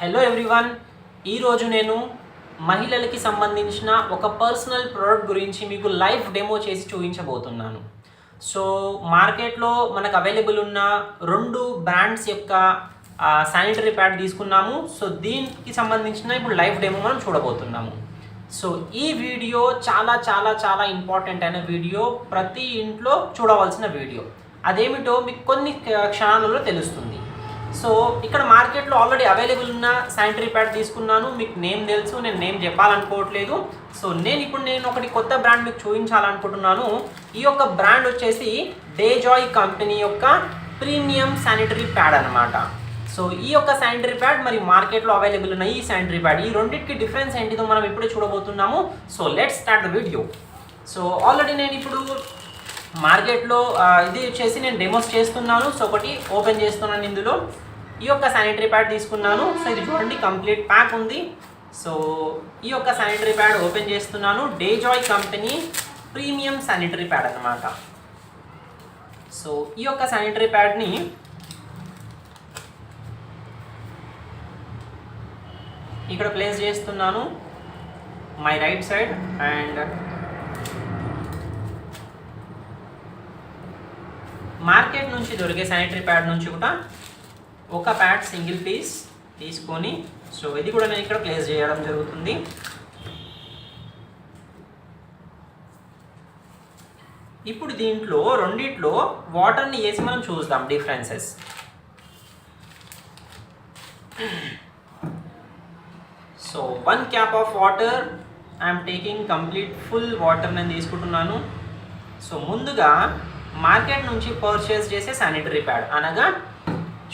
Hello everyone ఈరోజు నేను మహిళలకి సంబంధించిన ఒక పర్సనల్ ప్రోడక్ట్ గురించి మీకు లైవ్ డెమో చేసి చూపించబోతున్నాను. సో మార్కెట్లో మనకు అవైలబుల్ ఉన్న రెండు బ్రాండ్స్ యొక్క శానిటరీ ప్యాడ్ తీసుకున్నాము. సో దీనికి సంబంధించిన ఇప్పుడు లైవ్ డెమో మనం చూడబోతున్నాము. సో ఈ వీడియో చాలా చాలా చాలా ఇంపార్టెంట్ అయిన వీడియో. ప్రతి ఇంట్లో చూడవలసిన వీడియో. అదేమిటో మీకు కొన్ని క్షణాలలో తెలుస్తుంది. సో ఇక్కడ మార్కెట్లో ఆల్రెడీ అవైలబుల్ ఉన్న శానిటరీ ప్యాడ్ తీసుకున్నాను. మీకు నేమ్ తెలుసు నేను నేమ్ చెప్పాలనుకోవట్లేదు. సో నేను ఇప్పుడు నేను ఒకటి కొత్త బ్రాండ్ మీకు చూపించాలనుకుంటున్నాను. ఈ యొక్క బ్రాండ్ వచ్చేసి డేజాయ్ కంపెనీ యొక్క ప్రీమియం శానిటరీ ప్యాడ్ అనమాట సో ఈ యొక్క శానిటరీ ప్యాడ్ మరి మార్కెట్లో అవైలబుల్ ఉన్న ఈ శానిటరీ ప్యాడ్. ఈ రెండింటికి డిఫరెన్స్ ఏంటిదో మనం ఇప్పుడే చూడబోతున్నాము. So let start the video. So already నేను ఇప్పుడు మార్కెట్లో ఇది వచ్చేసి నేను డెమోస్ చేస్తున్నాను. సో ఒకటి ఓపెన్ చేస్తున్నాను ఇందులో. ఈ యొక్క శానిటరీ ప్యాడ్ తీసుకున్నాను. సో ఇది చూడండి కంప్లీట్ ప్యాక్ ఉంది. సో ఈ యొక్క శానిటరీ ప్యాడ్ ఓపెన్ చేస్తున్నాను. Dejoy company premium sanitary pad అన్నమాట. సో ఈ యొక్క శానిటరీ ప్యాడ్ని ఇక్కడ ప్లేస్ చేస్తున్నాను. My right side and market నుంచి దొరికే శానిటరీ ప్యాడ్ నుంచి కూడా ఒక ప్యాడ్ సింగిల్ పీస్ తీసుకొని సో ఇది కూడా నేను ఇక్కడ ప్లేస్ చేయడం జరుగుతుంది. ఇప్పుడు దీంట్లో రెండిట్లో వాటర్ని వేసి మనం చూద్దాం differences so one cap of water I'm taking complete full water నేను తీసుకుంటున్నాను. సో ముందుగా మార్కెట్ నుంచి పర్చేస్ చేసే శానిటరీ ప్యాడ్ అనగా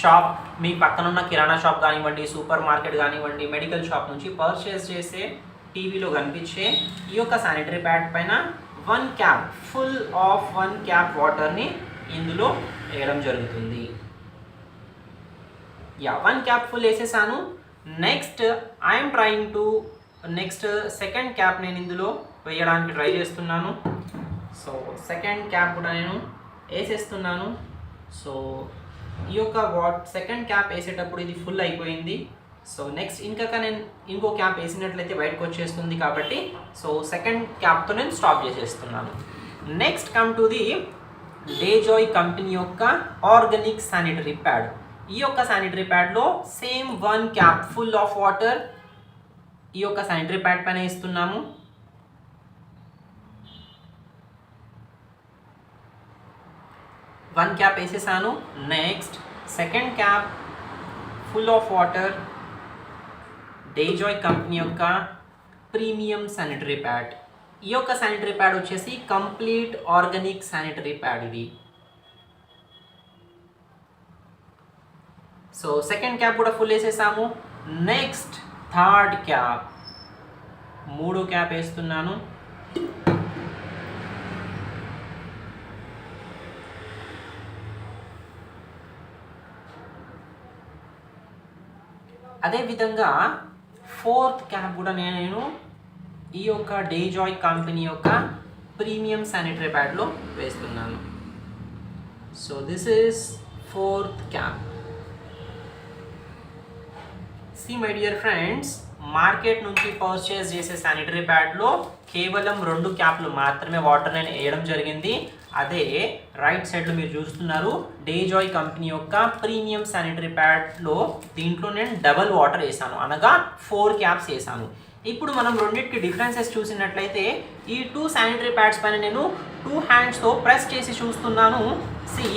షాప్ మీ పక్కనున్న కిరాణా షాప్ కానివ్వండి సూపర్ మార్కెట్ కానివ్వండి మెడికల్ షాప్ నుంచి పర్చేస్ చేసే టీవీలో కనిపించే ఈ యొక్క శానిటరీ ప్యాడ్ పైన one cap full of one cap వాటర్ని ఇందులో వేయడం జరుగుతుంది. యా వన్ క్యాప్ ఫుల్ వేసేసాను. Next I'm trying to next second cap నేను ఇందులో వేయడానికి ట్రై చేస్తున్నాను. సో సెకండ్ క్యాప్ కూడా నేను వేసేస్తున్నాను. సో ఈ యొక్క వాట్ సెకండ్ క్యాప్ వేసేటప్పుడు ఇది ఫుల్ అయిపోయింది. సో నెక్స్ట్ ఇంకా నేను ఇంకో క్యాప్ వేసినట్లయితే బయటకు వచ్చేస్తుంది కాబట్టి సో సెకండ్ క్యాప్తో నేను స్టాప్ చేసేస్తున్నాను. Next come to the Dejoy company యొక్క ఆర్గానిక్ శానిటరీ ప్యాడ్ ఈ యొక్క sanitary ప్యాడ్లో same one cap full of water ఈ యొక్క శానిటరీ ప్యాడ్ పైన ఇస్తున్నాము వన్ క్యాప్ వేసేసాను next second cap full of water Dejoy company యొక్క ప్రీమియం శానిటరీ ప్యాడ్ ఈ యొక్క శానిటరీ ప్యాడ్ వచ్చేసి కంప్లీట్ ఆర్గానిక్ శానిటరీ ప్యాడ్ ఇది. సో సెకండ్ క్యాప్ కూడా ఫుల్ వేసేసాము. నెక్స్ట్ థర్డ్ క్యాప్ మూడో క్యాప్ వేస్తున్నాను. అదేవిధంగా ఫోర్త్ క్యాప్ కూడా నేను ఈ యొక్క డేజాయ్ కంపెనీ యొక్క ప్రీమియం శానిటరీ ప్యాడ్లో వేస్తున్నాను. So this is fourth cap see my dear friends market నుంచి పర్చేస్ చేసే శానిటరీ ప్యాడ్లో కేవలం రెండు క్యాప్లు మాత్రమే వాటర్ నేను వేయడం జరిగింది. అదే రైట్ సైడ్లో మీరు చూస్తున్నారు డేజాయ్ కంపెనీ యొక్క ప్రీమియం శానిటరీ ప్యాడ్లో దీంట్లో నేను డబల్ వాటర్ వేసాను. అనగా ఫోర్ క్యాప్స్ వేసాను. ఇప్పుడు మనం రెండింటికి డిఫరెన్సెస్ చూసినట్లయితే ఈ టూ శానిటరీ ప్యాడ్స్ పైన నేను టూ హ్యాండ్స్తో ప్రెస్ చేసి చూస్తున్నాను. సి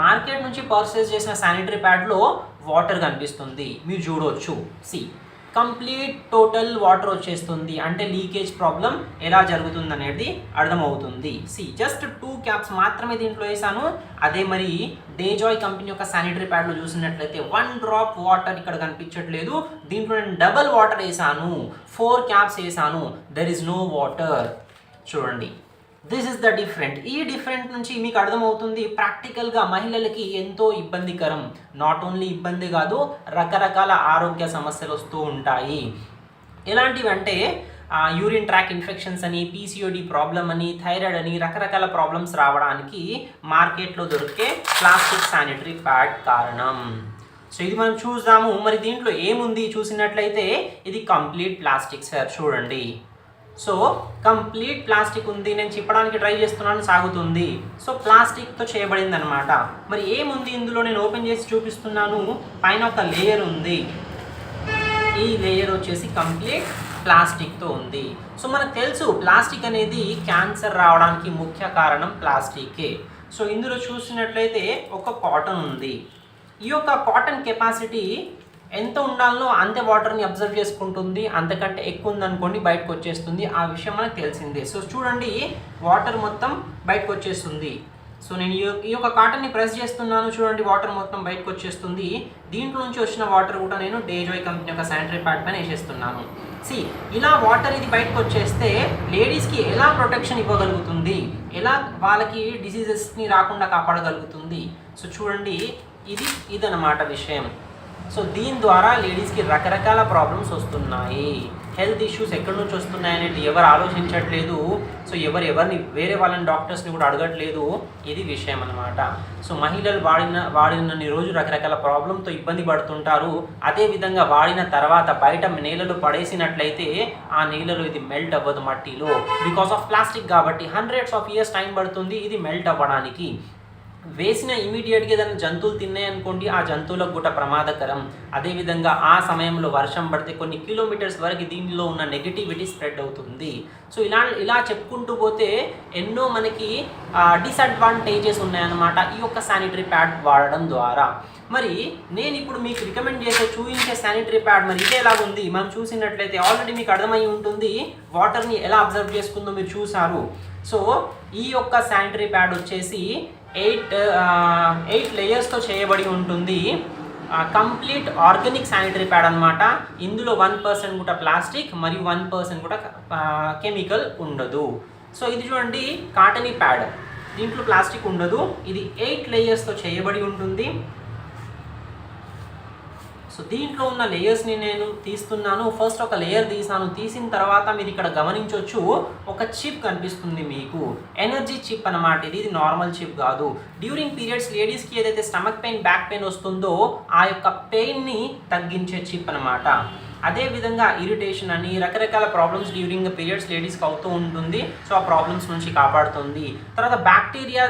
మార్కెట్ నుంచి పర్చేస్ చేసిన శానిటరీ ప్యాడ్లో వాటర్ కనిపిస్తుంది. మీరు చూడవచ్చు సి కంప్లీట్ టోటల్ వాటర్ వచ్చేస్తుంది. అంటే లీకేజ్ ప్రాబ్లం ఎలా జరుగుతుంది అనేది అర్థమవుతుంది. సి జస్ట్ టూ క్యాప్స్ మాత్రమే దీంట్లో వేసాను. అదే మరి డేజాయ్ కంపెనీ యొక్క శానిటరీ ప్యాడ్లో చూసినట్లయితే వన్ డ్రాప్ వాటర్ ఇక్కడ కనిపించట్లేదు. దీంట్లో నేను డబల్ వాటర్ వేసాను. ఫోర్ క్యాప్స్ వేసాను. There is no water. చూడండి. దిస్ ఇస్ ద డిఫరెంట్ ఈ డిఫరెంట్ నుంచి మీకు అర్థమవుతుంది ప్రాక్టికల్గా మహిళలకి ఎంతో ఇబ్బందికరం. నాట్ ఓన్లీ ఇబ్బంది కాదు రకరకాల ఆరోగ్య సమస్యలు వస్తూ ఉంటాయి. ఎలాంటివి అంటే యూరిన్ ట్రాక్ ఇన్ఫెక్షన్స్ అని పీసీఓడి ప్రాబ్లం అని థైరాయిడ్ అని రకరకాల ప్రాబ్లమ్స్ రావడానికి మార్కెట్లో దొరికే ప్లాస్టిక్ శానిటరీ ప్యాడ్ కారణం. సో ఇది మనం చూద్దాము. మరి దీంట్లో ఏముంది? చూసినట్లయితే ఇది కంప్లీట్ ప్లాస్టిక్ సార్ చూడండి. సో కంప్లీట్ ప్లాస్టిక్ ఉంది నేను చెప్పడానికి ట్రై చేస్తున్నాను సాగుతుంది. సో ప్లాస్టిక్తో చేయబడింది అనమాట మరి ఏముంది ఇందులో? నేను ఓపెన్ చేసి చూపిస్తున్నాను. పైన ఒక లేయర్ ఉంది. ఈ లేయర్ వచ్చేసి కంప్లీట్ ప్లాస్టిక్తో ఉంది. సో మనకు తెలుసు ప్లాస్టిక్ అనేది క్యాన్సర్ రావడానికి ముఖ్య కారణం ప్లాస్టికే. సో ఇందులో చూసినట్లయితే ఒక కాటన్ ఉంది. ఈ యొక్క కాటన్ కెపాసిటీ ఎంత ఉండాలో అంతే వాటర్ని అబ్జర్వ్ చేసుకుంటుంది అంతకంటే ఎక్కువ ఉందనుకోండి బయటకు వచ్చేస్తుంది. ఆ విషయం మనకు తెలిసిందే. సో చూడండి వాటర్ మొత్తం బయటకు వచ్చేస్తుంది. సో నేను ఈ యొక్క- ఈ కాటన్ని ప్రెస్ చేస్తున్నాను. చూడండి వాటర్ మొత్తం బయటకు వచ్చేస్తుంది. దీంట్లో నుంచి వచ్చిన వాటర్ కూడా నేను డేజాయ్ కంపెనీ యొక్క శానిటరీ ప్యాడ్ పైన వేసేస్తున్నాను. సి ఇలా వాటర్ ఇది బయటకు వచ్చేస్తే లేడీస్కి ఎలా ప్రొటెక్షన్ ఇవ్వగలుగుతుంది? ఎలా వాళ్ళకి డిసీజెస్ని రాకుండా కాపాడగలుగుతుంది? సో చూడండి ఇది ఇదన్నమాట విషయం. సో దీని ద్వారా లేడీస్కి రకరకాల ప్రాబ్లమ్స్ వస్తున్నాయి. హెల్త్ ఇష్యూస్ ఎక్కడి నుంచి వస్తున్నాయి అనేది ఎవరు ఆలోచించట్లేదు. సో ఎవరు ఎవరిని వేరే వాళ్ళని డాక్టర్స్ని కూడా అడగట్లేదు. ఇది విషయం అనమాట సో మహిళలు వాడిన వాడినన్ని రోజు రకరకాల ప్రాబ్లంతో ఇబ్బంది పడుతుంటారు. అదే విధంగా వాడిన తర్వాత బయట నేలలో పడేసినట్లయితే ఆ నేలలో ఇది మెల్ట్ అవ్వదు మట్టిలో. బికాస్ ఆఫ్ ప్లాస్టిక్ కాబట్టి హండ్రెడ్స్ ఆఫ్ ఇయర్స్ టైం పడుతుంది ఇది మెల్ట్ అవ్వడానికి. వేసిన ఇమీడియట్గా ఏదైనా జంతువులు తిన్నాయి అనుకోండి ఆ జంతువులకు కూడా ప్రమాదకరం. అదేవిధంగా ఆ సమయంలో వర్షం పడితే కొన్ని కిలోమీటర్స్ వరకు దీనిలో ఉన్న నెగిటివిటీ స్ప్రెడ్ అవుతుంది. సో ఇలా ఇలా చెప్పుకుంటూ పోతే ఎన్నో మనకి డిసడ్వాంటేజెస్ ఉన్నాయన్నమాట ఈ యొక్క శానిటరీ ప్యాడ్ వాడడం ద్వారా. మరి నేను ఇప్పుడు మీకు రికమెండ్ చేసే చూపించే శానిటరీ ప్యాడ్ మరి ఇదే ఎలా ఉంది. మనం చూసినట్లయితే ఆల్రెడీ మీకు అర్థమై ఉంటుంది వాటర్ని ఎలా అబ్జర్వ్ చేసుకుందో మీరు చూసారు సో ఈ యొక్క శానిటరీ ప్యాడ్ వచ్చేసి ఎయిట్ ఎయిట్ లేయర్స్తో చేయబడి ఉంటుంది. కంప్లీట్ ఆర్గానిక్ శానిటరీ ప్యాడ్ అనమాట ఇందులో వన్ పర్సెంట్ కూడా ప్లాస్టిక్ మరియు వన్ పర్సెంట్ కూడా కెమికల్ ఉండదు. సో ఇది చూడండి కాటనీ ప్యాడ్. దీంట్లో ప్లాస్టిక్ ఉండదు. ఇది ఎయిట్ లేయర్స్తో చేయబడి ఉంటుంది. సో దీంట్లో ఉన్న లేయర్స్ని నేను తీస్తున్నాను. ఫస్ట్ ఒక లేయర్ తీసాను. తీసిన తర్వాత మీరు ఇక్కడ గమనించవచ్చు ఒక చిప్ కనిపిస్తుంది మీకు. ఎనర్జీ చిప్ అన్నమాట ఇది. ఇది నార్మల్ చిప్ కాదు. డ్యూరింగ్ పీరియడ్స్ లేడీస్కి ఏదైతే స్టమక్ పెయిన్ బ్యాక్ పెయిన్ వస్తుందో ఆ యొక్క పెయిన్ని తగ్గించే చిప్ అన్నమాట. అదే విధంగా ఇరిటేషన్ అని రకరకాల ప్రాబ్లమ్స్ డ్యూరింగ్ పీరియడ్స్ లేడీస్కి అవుతూ ఉంటుంది. సో ఆ ప్రాబ్లమ్స్ నుంచి కాపాడుతుంది. తర్వాత బ్యాక్టీరియా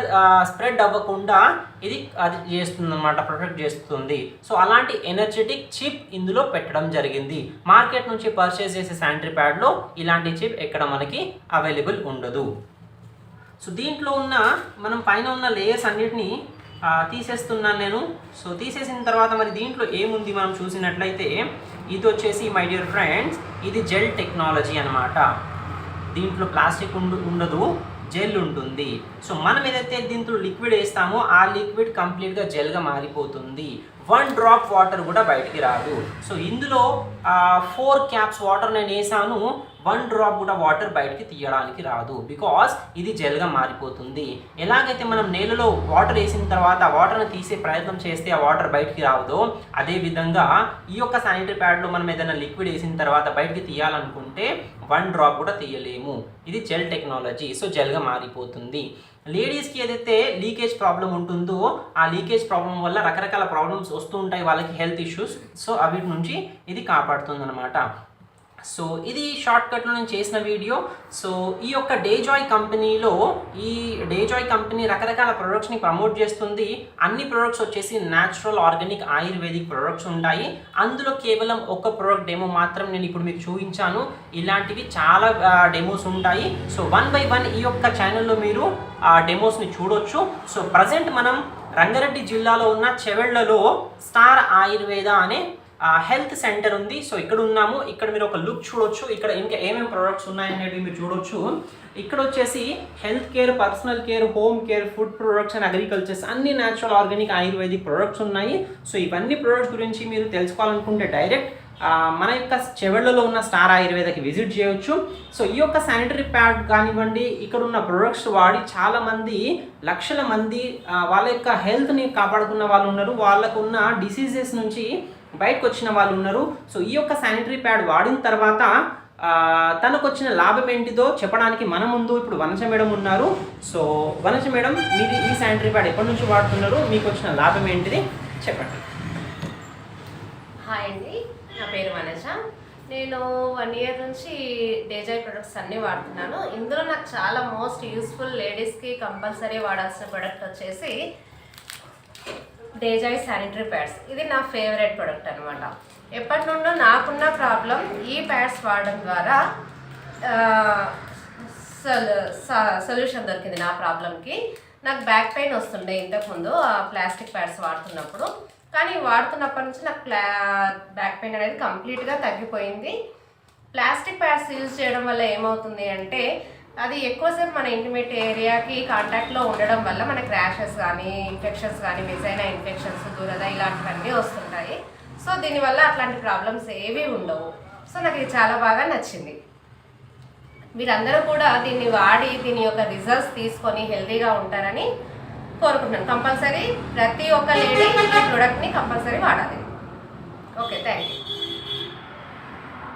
స్ప్రెడ్ అవ్వకుండా ఇది అది చేస్తుంది అనమాట ప్రొటెక్ట్ చేస్తుంది. సో అలాంటి ఎనర్జెటిక్ చిప్ ఇందులో పెట్టడం జరిగింది. మార్కెట్ నుంచి పర్చేస్ చేసే శానిటరీ ప్యాడ్లో ఇలాంటి చిప్ ఎక్కడ మనకి అవైలబుల్ ఉండదు. సో దీంట్లో ఉన్న మనం పైన ఉన్న లేయర్స్ అన్నిటిని తీసేస్తున్నాను నేను. సో తీసేసిన తర్వాత మరి దీంట్లో ఏముంది మనం చూసినట్లయితే ఇది వచ్చేసి మై డియర్ ఫ్రెండ్స్ ఇది జెల్ టెక్నాలజీ అనమాట దీంట్లో ప్లాస్టిక్ ఉండు ఉండదు. జెల్ ఉంటుంది. సో మనం ఏదైతే దీంట్లో లిక్విడ్ వేస్తామో ఆ లిక్విడ్ కంప్లీట్గా జెల్గా మారిపోతుంది. వన్ డ్రాప్ వాటర్ కూడా బయటికి రాదు. సో ఇందులో ఫోర్ క్యాప్స్ వాటర్ నేను వేసాను. వన్ డ్రాప్ కూడా వాటర్ బయటికి తీయడానికి రాదు. బికాస్ ఇది జెల్గా మారిపోతుంది. ఎలాగైతే మనం నేలలో వాటర్ వేసిన తర్వాత ఆ వాటర్ని తీసే ప్రయత్నం చేస్తే ఆ వాటర్ బయటికి రావదో అదేవిధంగా ఈ యొక్క శానిటరీ ప్యాడ్లో మనం ఏదైనా లిక్విడ్ వేసిన తర్వాత బయటికి తీయాలనుకుంటే వన్ డ్రాప్ కూడా తీయలేము. ఇది జెల్ టెక్నాలజీ. సో జెల్గా మారిపోతుంది. లేడీస్కి ఏదైతే లీకేజ్ ప్రాబ్లం ఉంటుందో ఆ లీకేజ్ ప్రాబ్లం వల్ల రకరకాల ప్రాబ్లమ్స్ వస్తూ ఉంటాయి వాళ్ళకి హెల్త్ ఇష్యూస్. సో అవి నుంచి ఇది కాపాడుతుంది అనమాట సో ఇది షార్ట్ కట్లో నేను చేసిన వీడియో. సో ఈ యొక్క డేజాయ్ కంపెనీలో ఈ డేజాయ్ కంపెనీ రకరకాల ప్రొడక్ట్స్ని ప్రమోట్ చేస్తుంది. అన్ని ప్రొడక్ట్స్ వచ్చేసి న్యాచురల్ ఆర్గానిక్ ఆయుర్వేదిక్ ప్రొడక్ట్స్ ఉంటాయి. అందులో కేవలం ఒక ప్రొడక్ట్ డెమో మాత్రం నేను ఇప్పుడు మీకు చూపించాను. ఇలాంటివి చాలా డెమోస్ ఉంటాయి. సో వన్ బై వన్ ఈ యొక్క ఛానల్లో మీరు ఆ డెమోస్ని చూడొచ్చు. సో ప్రజెంట్ మనం రంగారెడ్డి జిల్లాలో ఉన్న చెవెళ్ళలో స్టార్ ఆయుర్వేద అనే హెల్త్ సెంటర్ ఉంది. సో ఇక్కడ ఉన్నాము. ఇక్కడ మీరు ఒక లుక్ చూడొచ్చు. ఇక్కడ ఇంకా ఏమేమి ప్రొడక్ట్స్ ఉన్నాయనేవి మీరు చూడొచ్చు. ఇక్కడ వచ్చేసి health care personal care home care food products and agricultures అన్ని న్యాచురల్ ఆర్గానిక్ ఆయుర్వేదిక్ ప్రొడక్ట్స్ ఉన్నాయి. సో ఇవన్నీ ప్రొడక్ట్స్ గురించి మీరు తెలుసుకోవాలనుకుంటే డైరెక్ట్ మన యొక్క చెవెళ్ళలో ఉన్న స్టార్ ఆయుర్వేదకి విజిట్ చేయొచ్చు. సో ఈ యొక్క శానిటరీ ప్యాడ్ కానివ్వండి ఇక్కడ ఉన్న ప్రొడక్ట్స్ వాడి చాలామంది లక్షల మంది వాళ్ళ యొక్క హెల్త్ని కాపాడుకున్న వాళ్ళు ఉన్నారు. వాళ్ళకు ఉన్న డిసీజెస్ నుంచి బయటకు వచ్చిన వాళ్ళు ఉన్నారు. సో ఈ యొక్క శానిటరీ ప్యాడ్ వాడిన తర్వాత తనకు వచ్చిన లాభం ఏంటిదో చెప్పడానికి మన ముందు ఇప్పుడు వనజ మేడం ఉన్నారు. సో వనజ మేడం మీరు ఈ శానిటరీ ప్యాడ్ ఎప్పటి నుంచి వాడుతున్నారు? మీకు వచ్చిన లాభం ఏంటిది? చెప్పండి. హాయ్ అండి నా పేరు వనజ. నేను వన్ ఇయర్ నుంచి డేజాయ్ ప్రొడక్ట్స్ అన్నీ వాడుతున్నాను. ఇందులో నాకు చాలా మోస్ట్ యూస్ఫుల్ లేడీస్కి కంపల్సరీ వాడాల్సిన ప్రొడక్ట్ వచ్చేసి డేజాయ్ శానిటరీ ప్యాడ్స్. ఇది నా ఫేవరెట్ ప్రొడక్ట్ అనమాట ఎప్పటి నుండో నాకున్న ప్రాబ్లం ఈ ప్యాడ్స్ వాడడం ద్వారా సొల్యూషన్ దొరికింది నా ప్రాబ్లంకి. నాకు బ్యాక్ పెయిన్ వస్తుండే ఇంతకుముందు ఆ ప్లాస్టిక్ ప్యాడ్స్ వాడుతున్నప్పుడు. కానీ వాడుతున్నప్పటి నుంచి నాకు ప్లా బ్యాక్ పెయిన్ అనేది కంప్లీట్గా తగ్గిపోయింది. ప్లాస్టిక్ ప్యాడ్స్ యూజ్ చేయడం వల్ల ఏమవుతుంది అంటే అది ఎక్కువసేపు మన ఇంటిమేట్ ఏరియాకి కాంటాక్ట్లో ఉండడం వల్ల మన ర్యాషెస్ కానీ ఇన్ఫెక్షన్స్ కానీ మిసైన ఇన్ఫెక్షన్స్ దురద ఇలాంటివన్నీ వస్తుంటాయి. సో దీనివల్ల అట్లాంటి ప్రాబ్లమ్స్ ఏవి ఉండవు. సో నాకు ఇది చాలా బాగా నచ్చింది. మీరందరూ కూడా దీన్ని వాడి దీని యొక్క రిజల్ట్స్ తీసుకొని హెల్తీగా ఉంటారని కోరుకుంటున్నాను. కంపల్సరీ ప్రతి ఒక్క లేడీ ఈ ప్రోడక్ట్ని కంపల్సరీ వాడాలి. Okay thank you